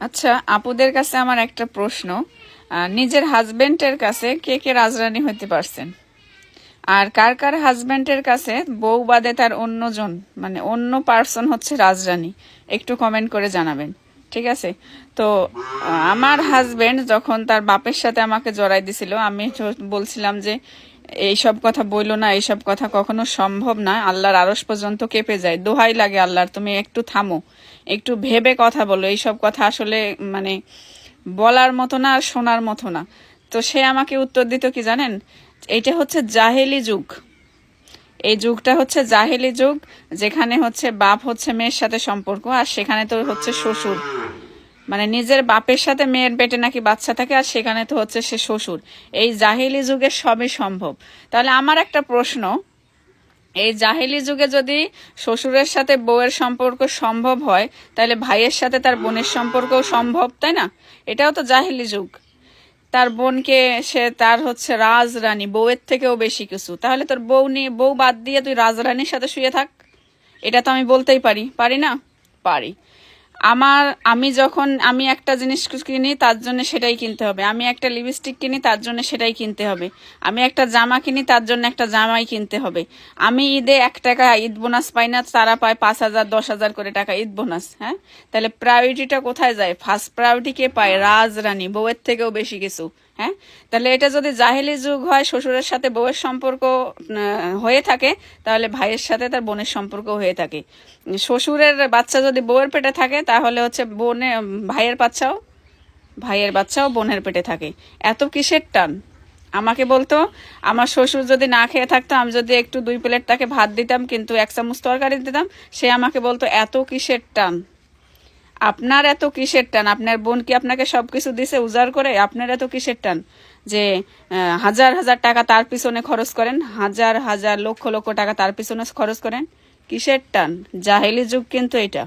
আচ্ছা আপুদের কাছে আমার একটা প্রশ্ন। নিজের হাজবেন্ডের কাছে কে কে রাজরানী হতে পারছেন? আর কার কার হাজবেন্ডের কাছে বউ বাদে তার অন্যজন মানে অন্য পার্সন হচ্ছে রাজরানী, একটু কমেন্ট করে জানাবেন। ঠিক আছে? তো আমার হাজবেন্ড যখন তার বাপের সাথে আমাকে জড়াই দিছিল, আমি বলছিলাম যে এইসব কথা বইলো না, এইসব কথা কখনো সম্ভব না। আল্লাহর আরস পর্যন্ত কেঁপে যায়। দোহাই লাগে আল্লাহর, তুমি একটু থামো, একটু ভেবে কথা বলো। এইসব কথা আসলে মানে বলার মতো না আর শোনার মতো না। তো সে আমাকে উত্তর দিত কি জানেন? এটা হচ্ছে জাহেলি যুগ। এই যুগটা হচ্ছে জাহেলি যুগ, যেখানে হচ্ছে বাপ হচ্ছে মেয়ের সাথে সম্পর্ক, আর সেখানে তো হচ্ছে শ্বশুর। মানে নিজের বাপের সাথে মেয়ের পেটে নাকি বাচ্চা থাকে আর সেখানে তো হচ্ছে সে শ্বশুর। এই জাহেলি যুগে সবই সম্ভব। তাহলে আমার একটা প্রশ্ন, এই জাহেলি যুগে যদি শ্বশুরের সাথে বউয়ের সম্পর্ক সম্ভব হয়, তাহলে ভাইয়ের সাথে তার বোনের সম্পর্কও সম্ভব, তাই না? এটাও তো জাহেলি যুগ। তার বোনকে সে তার হচ্ছে রাজরানী, বউয়ের থেকেও বেশি কিছু। তাহলে তোর বউ নিয়ে, বউ বাদ দিয়ে তুই রাজরানীর সাথে শুয়ে থাক। এটা তো আমি বলতেই পারি। পারি না? পারি। আমার, আমি যখন, আমি একটা জিনিস কিনি, তার জন্য সেটাই কিনতে হবে। আমি একটা লিপস্টিক কিনি, তার জন্য সেটাই কিনতে হবে। আমি একটা জামা কিনি, তার জন্য একটা জামাই কিনতে হবে। আমি ঈদে এক টাকা ঈদ বোনাস পাই না, তারা পায় পাঁচ হাজার, দশ হাজার করে টাকা ঈদ বোনাস হ্যাঁ? তাহলে প্রায়োরিটিটা কোথায় যায়? ফার্স্ট প্রায়োরিটি কে পায়? রাজরানী, বউয়ের থেকেও বেশি কিছু হ্যাঁ? তাহলে এটা যদি জাহেলি যুগ হয়, শ্বশুরের সাথে বউয়ের সম্পর্ক হয়ে থাকে, তাহলে ভাইয়ের সাথে তার বোনের সম্পর্ক হয়ে থাকে। শ্বশুরের বাচ্চা যদি বউয়ের পেটে থাকে তাহলে হচ্ছে বোনে ভাইয়ের বাচ্চাও ভাইয়ের বাচ্চাও বোনের পেটে থাকে। এত কিসের টান? আমাকে বলতো, আমার শ্বশুর যদি না খেয়ে থাকতো, আমি যদি একটু দুই প্লেট তাকে ভাত দিতাম, কিন্তু এক চামচ তরকারি দিতাম, সে আমাকে বলতো, এত কিসের টান? আপনার এত কিসের টান? আপনার বোন কি আপনাকে সবকিছু দিছে উজাড় করে? আপনার এত কিসের টান? যে হাজার হাজার টাকা তার পিছনে খরচ করেন, হাজার হাজার লক্ষ লক্ষ টাকা তার পিছনে খরচ করেন, কিসের টান? জাহেলি যুগ কিন্তু এটা।